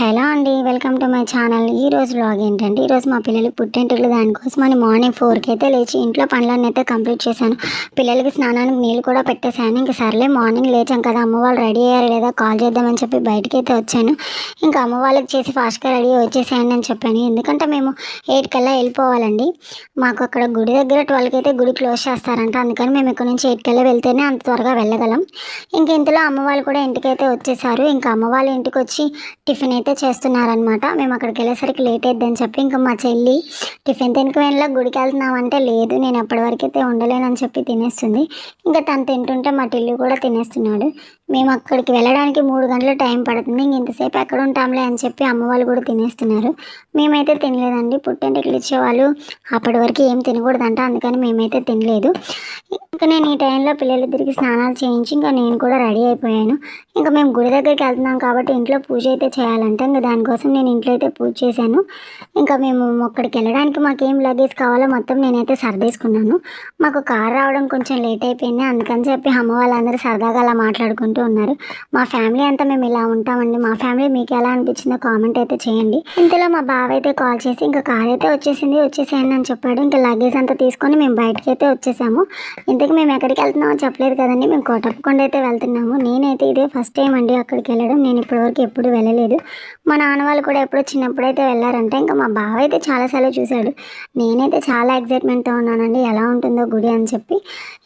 Hello అండి welcome to my channel. ఈ రోజు వ్లాగ్ ఏంటంటే ఈరోజు మా పిల్లలకి పుట్టింటికి దానికోసం అని మార్నింగ్ ఫోర్కి అయితే లేచి ఇంట్లో పనులన్నీ అయితే కంప్లీట్ చేశాను. పిల్లలకి స్నానానికి నీళ్ళు కూడా పెట్టేశాను. ఇంకా సర్లే మార్నింగ్ లేచాం కదా అమ్మ వాళ్ళు రెడీ అయ్యారు లేదా కాల్ చేద్దామని చెప్పి బయటకి అయితే వచ్చాను. ఇంకా అమ్మ వాళ్ళకి చేసి ఫాస్ట్గా రెడీ వచ్చేసాను అని చెప్పాను. ఎందుకంటే మేము ఎయిట్ కల్లా వెళ్ళిపోవాలండి. మాకు అక్కడ గుడి దగ్గర ట్వెల్వ్కి అయితే గుడి క్లోజ్ చేస్తారంట. అందుకని మేము ఇక్కడ నుంచి ఎయిట్ కల్లా వెళ్తేనే అంత త్వరగా వెళ్ళగలం. ఇంక ఇంతలో అమ్మ వాళ్ళు కూడా ఇంటికైతే వచ్చేసారు. ఇంకా అమ్మ వాళ్ళ ఇంటికి వచ్చి టిఫిన్ అయితే చేస్తున్నారనమాట మేము అక్కడికి వెళ్ళేసరికి లేట్ అయిద్దని చెప్పి ఇంకా మా చెల్లి టిఫిన్ తినక గుడికి వెళ్తున్నామంటే లేదు నేను అప్పటి వరకు అయితే ఉండలేనని చెప్పి తినేస్తుంది. ఇంకా తను తింటుంటే మా టిల్లు కూడా తినేస్తున్నాడు. మేము అక్కడికి వెళ్ళడానికి మూడు గంటలు టైం పడుతుంది. ఇంక ఇంతసేపు ఎక్కడ ఉంటాంలే అని చెప్పి అమ్మ వాళ్ళు కూడా తినేస్తున్నారు. మేమైతే తినలేదండి. పుట్టింటికి ఇచ్చేవాళ్ళు అప్పటి వరకు ఏం తినకూడదంట అందుకని మేమైతే తినలేదు. ఇంకా నేను ఈ టైంలో పిల్లలిద్దరికి స్నానాలు చేయించి ఇంకా నేను కూడా రెడీ అయిపోయాను. ఇంకా మేము గుడి దగ్గరికి వెళ్తున్నాం కాబట్టి ఇంట్లో పూజ అయితే చేయాలంటే ఇంకా దానికోసం నేను ఇంట్లో అయితే పూజ చేశాను. ఇంకా మేము అక్కడికి వెళ్ళడానికి మాకు ఏం లగేజ్ కావాలో మొత్తం నేనైతే సర్దేసుకున్నాను. మాకు కార్ రావడం కొంచెం లేట్ అయిపోయింది అందుకని చెప్పి అమ్మ వాళ్ళందరూ సరదాగా అలా మాట్లాడుకుంటూ ఉన్నారు. మా ఫ్యామిలీ అంతా మేము ఇలా ఉంటామండి. మా ఫ్యామిలీ మీకు ఎలా అనిపించిందో కామెంట్ అయితే చేయండి. ఇంతలో మా బావ అయితే కాల్ చేసి ఇంకా కార్ అయితే వచ్చేసింది వచ్చేసేయండి అని చెప్పాడు. ఇంకా లగేజ్ అంతా తీసుకొని మేము బయటకి అయితే వచ్చేసాము. ఇంతకు మేము ఎక్కడికి వెళ్తున్నామో చెప్పలేదు కదండి. మేము కోటప్పకొండ అయితే వెళ్తున్నాము. నేనైతే ఇదే ఫస్ట్ టైం అండి అక్కడికి వెళ్ళడం. నేను ఇప్పటివరకు ఎప్పుడు వెళ్ళలేదు. మా నాన్న వాళ్ళు కూడా ఎప్పుడో చిన్నప్పుడైతే వెళ్ళారంటే. ఇంకా మా బావ అయితే చాలాసార్లు చూశాడు. నేనైతే చాలా ఎగ్జైట్మెంట్తో ఉన్నానండి. ఎలా ఉంటుందో గుడి అని చెప్పి.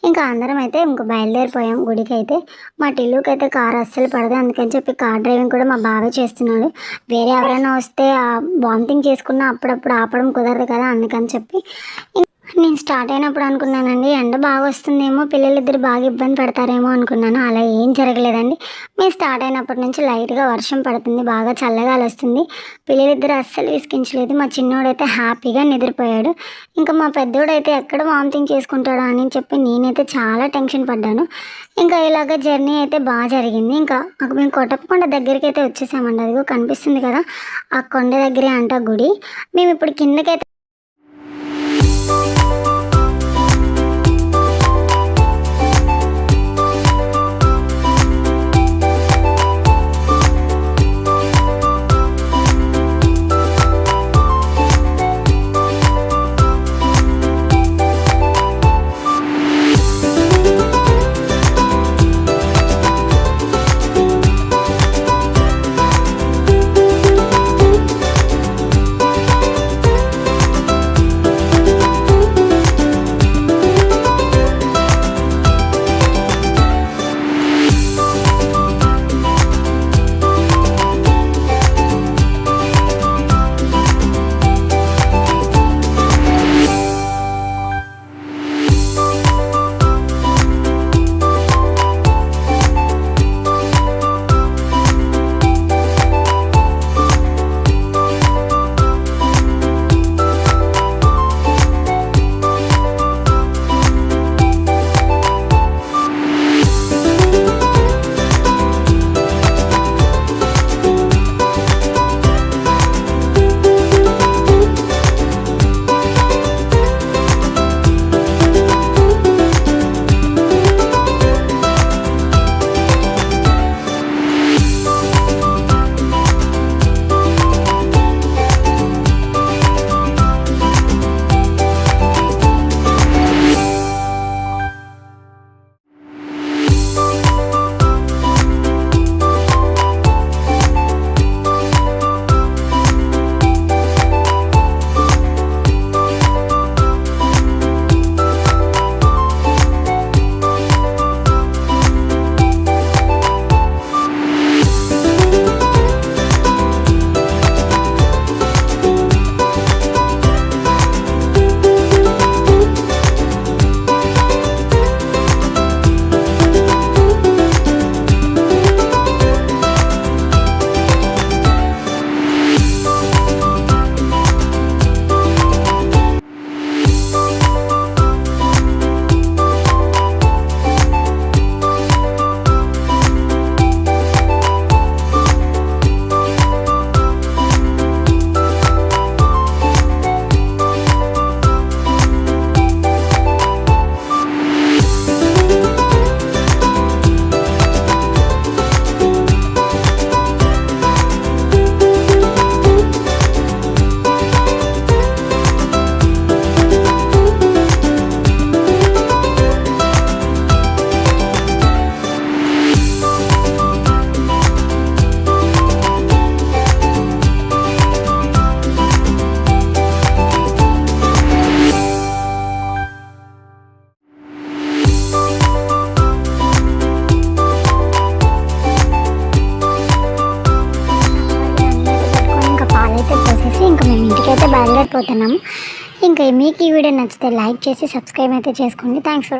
ఇంకా అందరం అయితే ఇంకా బయలుదేరిపోయాం గుడికి అయితే మా టిల్లుకి అయితే కార్ అస్సలు పడదు. అందుకని చెప్పి కార్ డ్రైవింగ్ కూడా మా బావే చేస్తున్నాడు. వేరే ఎవరైనా వస్తే వామిటింగ్ చేసుకున్న అప్పుడప్పుడు ఆపడం కుదరదు కదా అందుకని చెప్పి నేను స్టార్ట్ అయినప్పుడు అనుకున్నానండి ఎండ బాగా వస్తుందేమో పిల్లలిద్దరు బాగా ఇబ్బంది పడతారేమో అనుకున్నాను. అలా ఏం జరగలేదండి. మేము స్టార్ట్ అయినప్పటి నుంచి లైట్గా వర్షం పడుతుంది బాగా చల్లగాలి వస్తుంది పిల్లలిద్దరు అస్సలు విసిగించలేదు. మా చిన్నోడైతే హ్యాపీగా నిద్రపోయాడు. ఇంకా మా పెద్దోడైతే ఎక్కడ వామిటింగ్ చేసుకుంటాడో అని చెప్పి నేనైతే చాలా టెన్షన్ పడ్డాను. ఇంకా ఇలాగ జర్నీ అయితే బాగా జరిగింది. ఇంకా మాకు మేము కొట్టపకొండ దగ్గరికి అయితే వచ్చేసామండి. అదిగో కనిపిస్తుంది కదా ఆ కొండ దగ్గరే అంట గుడి. మేము ఇప్పుడు కిందకైతే బయలుదేరిపోతున్నాము ఇంకా మీకు ఈ వీడియో నచ్చితే లైక్ చేసి సబ్స్క్రైబ్ అయితే చేసుకోండి. Thanks for